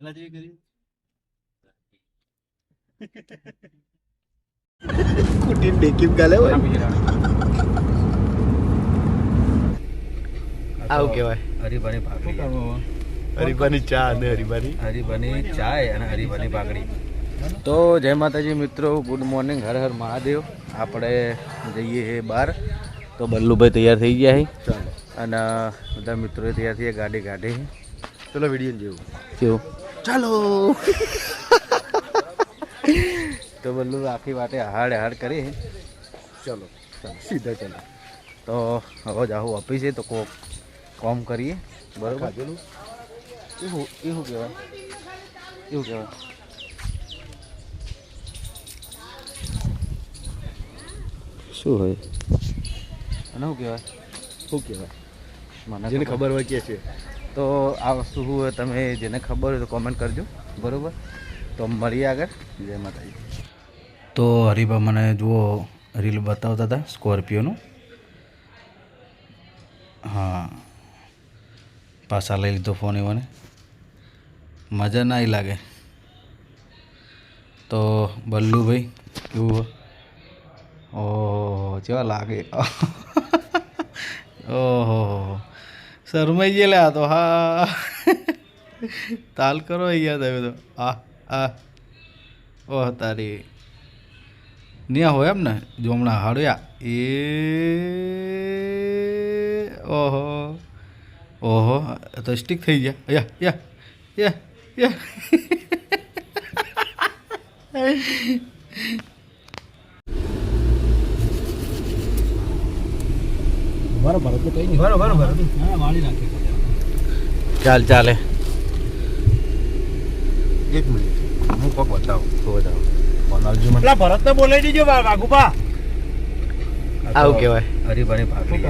પેલા જેવી કરી. કુટી ડેકીમ ગાલે હોય. આવું કહેવાય. હરીભાની ભાખરી. હરીબાની ચા અને હરીબાની હરીભાની ચાય અને હરીભાની ભાખરી. તો જય માતાજી મિત્રો ગુડ મોર્નિંગ હર હર મહાદેવ. આપણે જઈએ છે બહાર તો બલ્લુભાઈ તૈયાર થઈ ગયા છે ચાલો. અને બધા મિત્રોએ તૈયાર થયા ગાડી કાઢી ચલો વીડિયો જેવું. કેવું ચાલો. તો બલ્લુ આખી વાતે હાડ હાડ કરી. ચલો ચાલો. સીધા ચાલો. તો હવે જાઉં ઓફિસે તો કોક કોમ કરીએ. બરોબર? એવું એવું કહેવાય. એવું કહેવાય. શું હોય? અને શું કહેવાય? શું કહેવાય? મને જેને ખબર હોય કે છે. તો આ વસ્તુ તમે જેને ખબર હોય તો કોમેન્ટ કરજો, બરાબર? તો મળીએ આગળ. જય માતાજી. તો હરીભા, મને જુઓ, રીલ બતાવતા હતા સ્કોર્પિયોનું. હા. પાછા લઈ લીધો ફોન એવાને મજા ના લાગે. તો બલ્લુભાઈ, કેવું? ઓહો, કેવા લાગે? ઓહો શરમાઈ ગયેલા તો, હા. તાલ કરો અહીંયા તમે તો. આ આ. ઓહ, તારી. ન્યા હોય એમ ને, જો હમણાં હાડ્યા એ. ઓહો. ઓહો તો સ્ટીક થઈ ગયા. યા યા યા યા બરાબર તો કઈ નહીં. બરોબર બરોબર હા વાળી નાખી ચાલ ચાલે. એક મિનિટ. હું કોક બતાવો. તો બતાવો. બનાવજો મને. ભરતને બોલાવી દીજો વાઘુપા આવું કહેવાય. હરીભાની ભાખરી.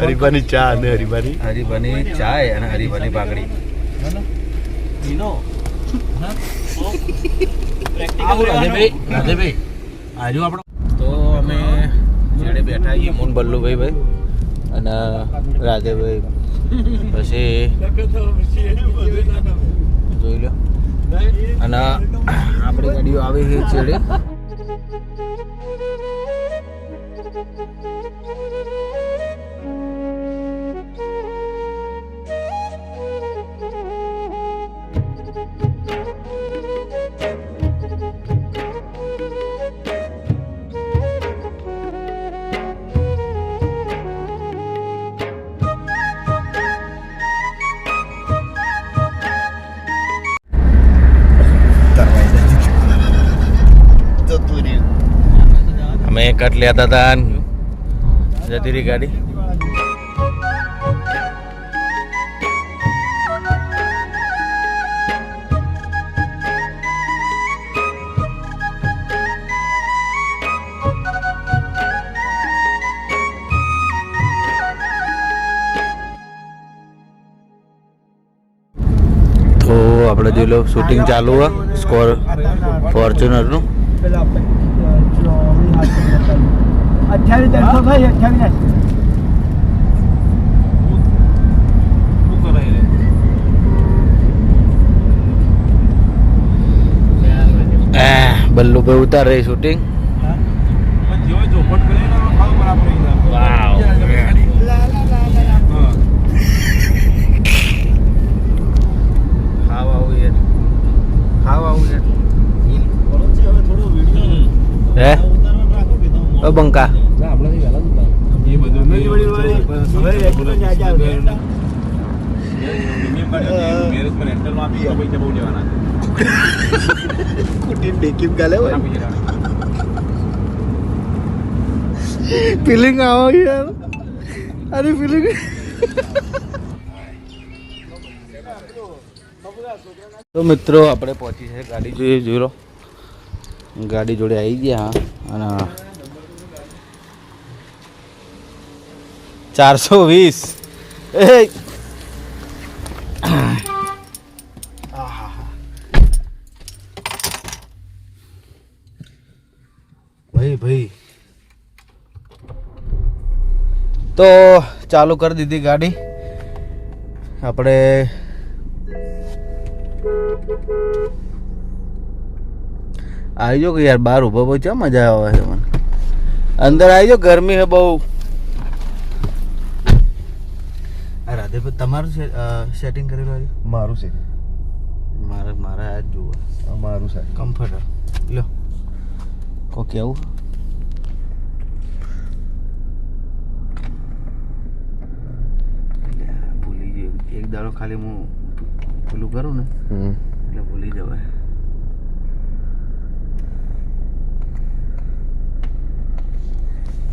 હરીબાની ચા અને હરીબાની હરીભાની ચાય અને હરીભાની ભાખરી. આજુ આપણો તો અમે જેડે બેઠા છીએ મોન બલ્લુભાઈ ભાઈ. અને રાધેભાઈ પછી જોઈ લો. અને આપણી ગાડીઓ આવી છે છેડે કટ લેતા હતા જતી રહી ગાડી. આપણે જોઈ લો શૂટિંગ ચાલુ હોય સ્કોર ફોર્ચ્યુનરનું અઠ્યાવીસ ત્રણસો ભાઈ અઠ્યાવીસ બલ્લુભાઈ ઉતાર રહી શૂટિંગ હે? બંકા. કુટીન ડેકીમ ગાલે હોય. ફિલિંગ આવો યાર. અરે ફિલિંગ તો મિત્રો આપણે પહોંચી છે ગાડી જોઈએ જોઈ લો. ગાડી જોડે આવી ગયા અને ચારસો વીસ. એ. ભાઈ ભાઈ. તો ચાલુ કરી દીધી ગાડી. આપણે આવી જાઓ કે યાર બહાર ઊભો બહુ ચા મજા આવે છે મને. અંદર આવી જાઓ, ગરમી છે બહુ. રાધેભાઈ તમારું સેટિંગ કરેલું આવ્યું મારું છે. મારે મારે આ જ જુઓ મારું છે. કમ્ફર્ટર લો. કો કેવું ભૂલી ગયો. એક દાડો ખાલી હું પેલું કરું ને એટલે ભૂલી જવાય.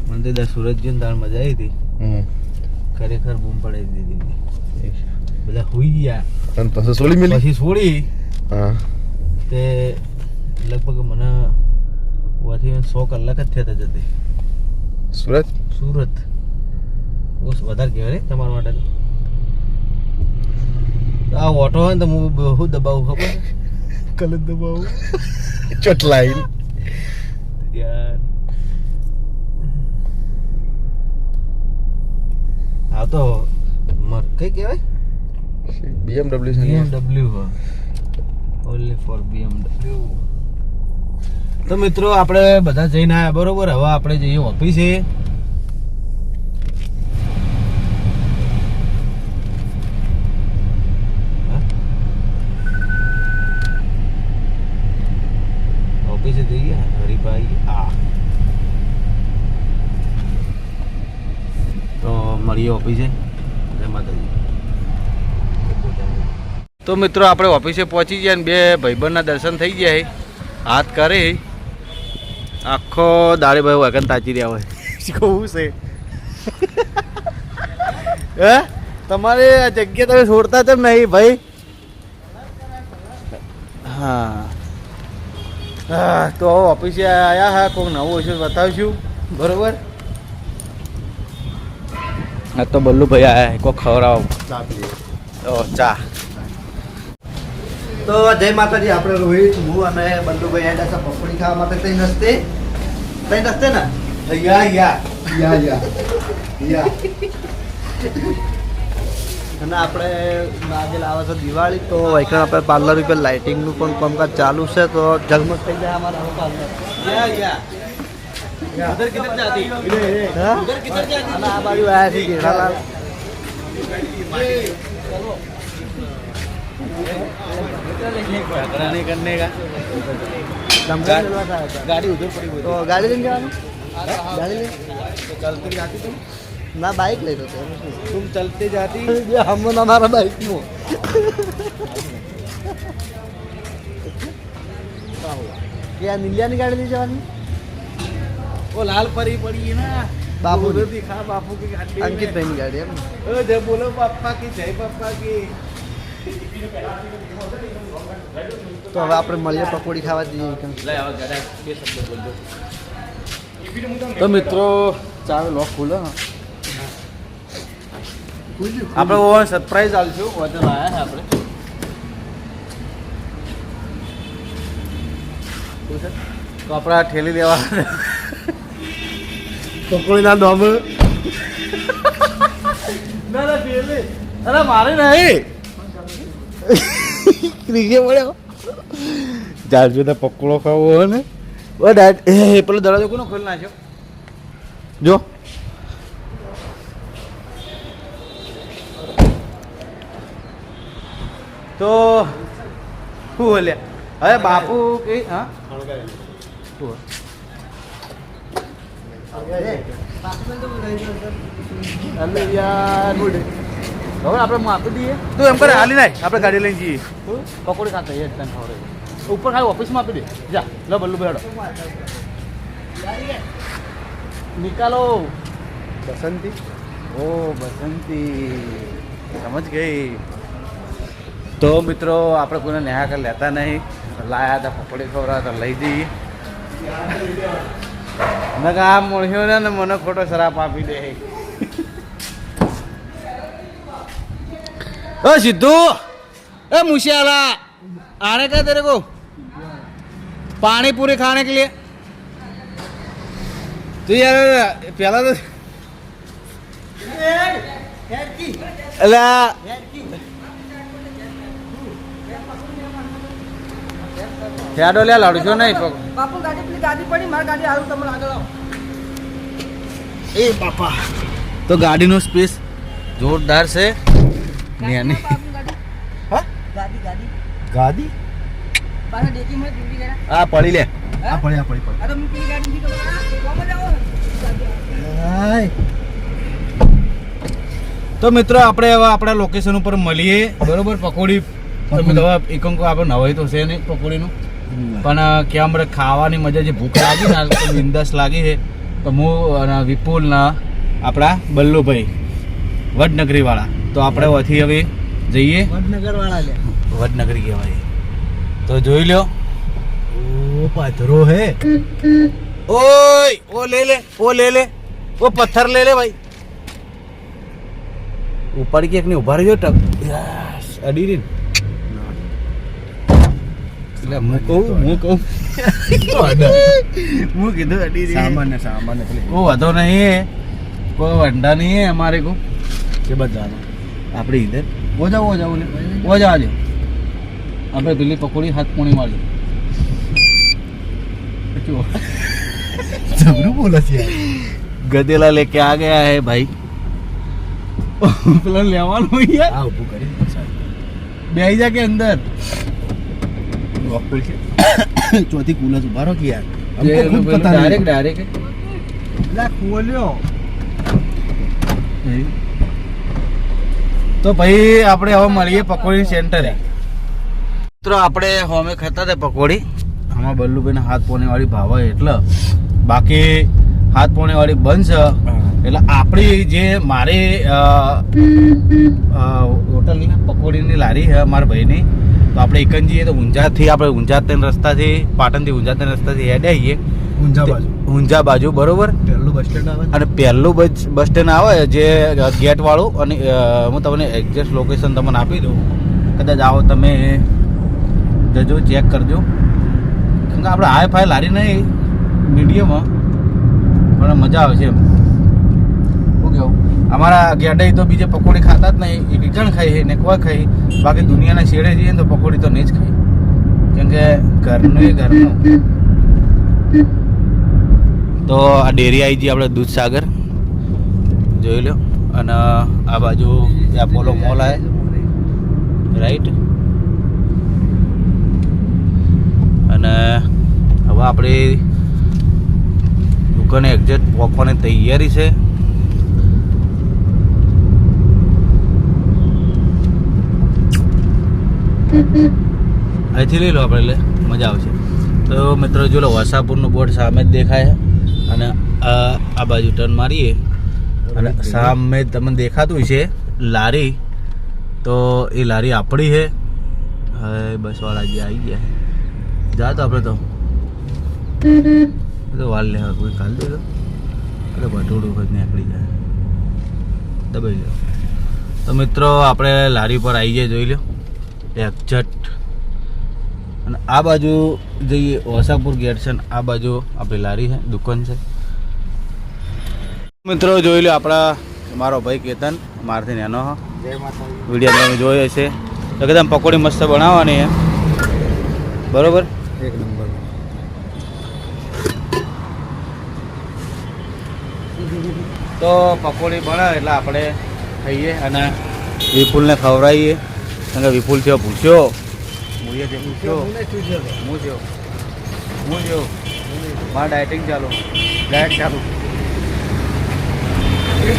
મને તો સુરત ગયો ને તાર મજા આવી હતી. ખરેખર બૂમ પડાવી દીધી બધા હુઈ ગયા. અને પછી સોલી મિલી? પછી સોળી. હા. તે લગભગ મને ઓથી સો કલાક જ થયા હતા જતી સુરત? સુરત. બહુ વધારે કહેવાય ને તમારા માટે આ ઓટો હોય ને તો હું બહુ દબાવું ખબર? કલર દબાવું. ચોટ લાઈન યાર. આ તો મર કઈ કહેવાય? BMW છે BMW ઓનલી ફોર BMW. તો મિત્રો આપણે બધા જઈને આવ્યા બરોબર? હવે આપણે જઈએ ઓફિસે? ઓફિસે જઈએ હરીભાઈ આ તો મળીએ ઓફિસે? તો મિત્રો, આપણે ઓફિસે પહોંચી ગયા ને બે ભાઈબંધના દર્શન થઈ ગયા છે. હાથ કરે આખો દાડે ભાઈ વગન તાચી રહ્યા હોય. કેવું છે? હે? તમારે આ જગ્યા તમે છોડતા તેમ નહીં ભાઈ. હા. તો ઓફિસે આવ્યા હા કોઈક નવું તો બતાવશું. બરોબર? હા તો બલ્લુભાઈ આવ્યા કોઈક ખવડાવો. ઓ ચા. તો જય માતાજી આપણે રોહિત હું અને બંધુભાઈ આડા છે પકોડી ખાવા માટે. તઈ નસ્તે? તઈ નસ્તે ને? યા યા યા યા. યા અને આપણે આજે લાવે છે દિવાળી તો વૈકણ આપણે પાર્લર ઉપર લાઇટિંગનું પણ કામકાજ ચાલુ છે તો ઝગમગ થઈ જાય અમારા પાર્લર યા યા. उधर किधर जाती? हाँ? उधर किधर जाती? हाँ, ना बाजू ऐसी घेरा लाल झगड़ा नहीं करने का। गाड़ी उधर पड़ी तो गाड़ी लेंगे हाँ, गाड़ी ले। तो चलते जाती तुम? ना बाइक ले तो लेते तुम। चलते जाती? हम हमारा बाइक में क्या नीलिया ने गाड़ी ले जवानी? ઓ લાલ પરી પડી ના. બાપુ દિખા બાપू की ગાડી અંકિત ભાઈ ની ગાડી એમ ઓ જય બોલો બાપા કી જય બાપા કી. તો હવે આપણે મળીએ પકોડી ખાવા જઈએ તો મિત્રો ચાલો લોક ખુલો આપણે ઓવર સરપ્રાઈઝ આલશું હોટલ આવ્યા છે આપણે. તો આપણે આ ઠેલી લેવા. પકોડીના દોમ ના ના અરે મારે નહીં. ક્રિકે મળ્યો? જાજો ને પકોડો ખાવો હોય ને. ઓ ડેડ. એ પેલો દરવાજો કોનો ખોલી નાખ્યો? જો. તો શું બોલ્યા. હવે બાપુ કે હા? શું? અલે યાર હવે આપણે માપી દઈએ. તું એમ કરે હાલી નાખ. આપણે ગાડી લઈને જઈએ. પકોડી ખાતા એ તને ખવડાવી ઉપર ખાલી ઓફિસમાં આપી દે. જા લો બલ્લુ બેડો. નિકાલો. બસંતી. ઓ બસંતી. સમજ ગઈ. તો મિત્રો આપણે કોઈને નેહા કરી લેતા નહીં. લાયા હતા પકોડી ખવડાવતા લઈ જઈએ. મેં કહા આ મળ્યો ને ને મને ખોટો શરાપ આપી દે ओ सिद्धू ए मुशियाला आने का तेरे को पानी पूरी खाने के लिए तो यार पहला तो अला હેડો લે લડશો નહીં બાપુ ગાડી પેલી ગાડી પડી મારી ગાડી હારું તમે આગળ આવો. એ બાપા તો ગાડીનો સ્પેસ જોરદાર છે. નેની. હા ગાડી. હા? ગાડી ગાડી. પાછા ડેકી માં દીધી ગયા આ પડી લે. આ પડી આ પડી પડી. આ તો પેલી ગાડી દીધી કોમ જ હાય. તો મિત્રો આપણે હવે આપણા લોકેશન ઉપર મળીએ. બરોબર? પકોડી. તમે દવા એકંકો આપણે નવાઈ તો છે નહીં પકોડીનું. પણ કે આપણે ખાવાની મજા જે ભૂખ લાગી ને બિંદાસ લાગી છે. તો હું અને વિપુલ ના આપણા બલ્લુભાઈ વડનગરી વાળા તો આપણે અહીંથી હવે જઈએ. વડનગર વાળા લે. વડનગરી કહેવાય. તો જોઈ લ્યો. ઓ પાથરો હે. ઓય ઓ લે લે ઓ લે લે. ઓ પથ્થર લે લે ભાઈ. ઉપર કે એકને ઊભા રહ્યો ટક. અડી રીન એટલે હું કહું હું કહું. હું કીધું અડી સામાન્ય સામાન્ય કોઈ વધો નહીં. કોઈ વંડા નહીં અમારે કો કે બધાનો. આપણે ઈધર ઓજા ઓજા ઓલે ઓજા આજે આપણે પેલી પકોડી હાથ પોણી મારી જબરું બોલે છે ગધેલા લેકે આ ગયા હે ભાઈ. પેલા લેવાનું યાર. આ ઊભું કરી બેહી જા કે અંદર. વોકુલ છે ચોથી કુલસ ઉભા રહો કે યાર જે हमको खुद पता ડાયરેક્ટ नहीं ડાયરેક્ટ લા ખોલ્યો તો ભાઈ આપણે હવે મળીએ પકોડી સેન્ટરે મિત્રો આપણે હોમે ખાતા હતા પકોડી આમાં બલ્લુભાઈને હાથ પોણી વાળી ભાવે એટલે બાકી હાથ પોણી વાળી બનશે એટલે આપણી જે મારી અ, અ, હોટલની પકોડીની લારી છે મારા ભાઈની તો આપણે એકન જઈએ તો ઊંઝાથી આપણે ઊંઝા તેન રસ્તાથી પાટણથી ઊંઝા તેન રસ્તાથી હેડ આવીએ ઊંઝા બાજુ. ઊંઝા બાજુ બરોબર? પહેલું બસ સ્ટેન્ડ આવે અને પહેલું બસ બસ સ્ટેન્ડ આવે જે ગેટ વાળું અને હું તમને એક્ઝેક્ટ લોકેશન તમને આપી દઉં. કદાચ આવો તમે જજો ચેક કરજો. કેમ કે આપણે હાઈ ફાઈ લારી નહીં મીડિયમ પણ મજા આવે છે એમ. અમારા ગેડે તો બીજે પકોડી ખાતા જ નહીં, એ રીટર્ન ખાઈ ને કોઈ ખાઈ. બાકી દુનિયાના છેડે જઈએ તો પકોડી તો નહીં જ ખાઈ. કેમ કે ઘરનું એ ઘરનું. તો આ ડેરી આવી જઈએ આપણે દૂધસાગર જોઈ લો. અને આ બાજુ એપોલો મોલ આવે રાઈટ અને હવે આપણી દુકાને એક્ઝેક્ટ પહોંચવાની તૈયારી છે. અહીંથી લઈ લો આપણે એટલે મજા આવશે. તો મિત્રો જો લો વસાપુરનું બોર્ડ સામે જ દેખાય છે. અને આ આ બાજુ ટર્ન મારીએ. અને સામે તમને દેખાતું છે લારી. તો એ લારી આપણી છે. હવે બસવાળા જે આવી ગયા જા તો આપણે તો. તો વાલ લેવા કોઈ કાલ દે તો. ભટોડું જ નીકળી જાય. દબાઈ લો. તો મિત્રો આપણે લારી પર આવી જાય જોઈ લો. એક્ઝેક્ટ અને આ બાજુ જઈએ ઓસાપુર ગેટ છે આ બાજુ આપણી લારી છે દુકાન છે. મિત્રો જોઈ લો આપણા મારો ભાઈ કેતન મારથી નેનો વીડિયો તમે જોયો છે તો કદાચ પકોડી મસ્ત બનાવવાની છે. બરોબર? એક નંબર. તો પકોડી બનાવે એટલે આપણે ખાઈએ અને વિપુલને ખવડાવીએ. કારણ કે વિપુલ થયો ભૂસ્યો. મુએ જે ભૂસ્યો. હું થયો હું થયો મારા ડાયટિંગ ચાલુ. ડાયટ ચાલુ.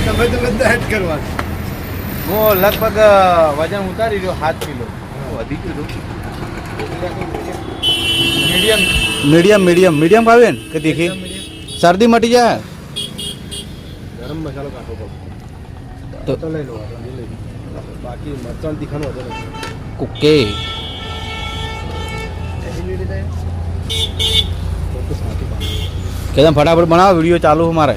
તમે તમે ડાયટ કરવાનું હું લગભગ વજન ઉતારી રહ્યો સાત કિલો. વધી ગયું મીડિયમ મીડિયમ મીડિયમ મીડિયમ ભાવે ને? કે દેખી શરદી મટી જાય? ગરમ મસાલો કાઢો તો લઈ લો. નથી ઓકે તો સાચું પાણી કે તમે ફટાફટ બનાવો વીડિયો ચાલુ છે મારે.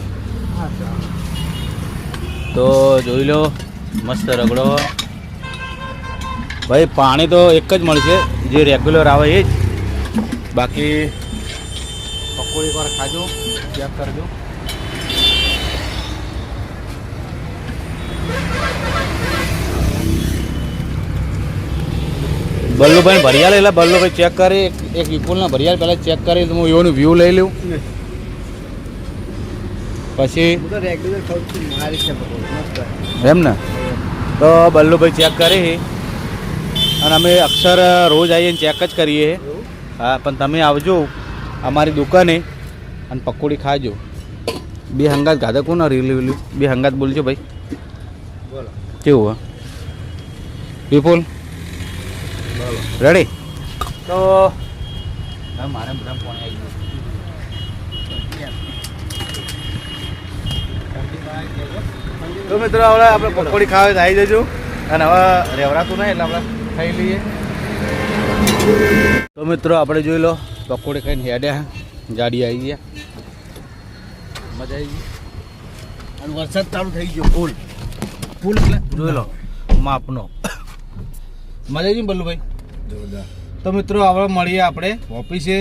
તો જોઈ લો મસ્ત રગડો. ભાઈ પાણી તો એક જ મળશે. જે રેગ્યુલર આવે એ જ. બાકી પકોડી એકવાર ખાજો ચેક કરજો. બલ્લુભાઈ ભરિયાલ એટલે બલ્લુભાઈ ચેક કરી. એક વિપુલના ભરિયાલ પહેલાં ચેક કરી હું એનું વ્યૂ લઈ લઉં. પછી એમ ને? તો બલ્લુભાઈ ચેક કરી. અને અમે અક્ષર રોજ આવીને ચેક જ કરીએ. હા પણ તમે આવજો અમારી દુકાને અને પકોડી ખાજો. બે હંગાત ગાધા કોણ રીલી રીલી? બે હંગાત બોલજો ભાઈ. કેવું હા? વિપુલ? રેડી તો મારે બધા ફોન આવી ગયો. તો મિત્રો હવે આપણે પકોડી ખાવા તો આવી જજો અને હવે રેવરાતું નહીં એટલે આપણે ખાઈ લઈએ. તો મિત્રો આપણે જોઈ લો પકોડી ખાઈને હેડ્યા ગાડી આવી ગયા. મજા આવી ગઈ. અને વરસાદ ચાલુ થઈ ગયો ફૂલ. ફૂલ એટલે? જોઈ લો માપનો. મજા આવી ગઈ ને બલ્લુભાઈ તો મિત્રો હવે મળીએ આપણે ઓફિસે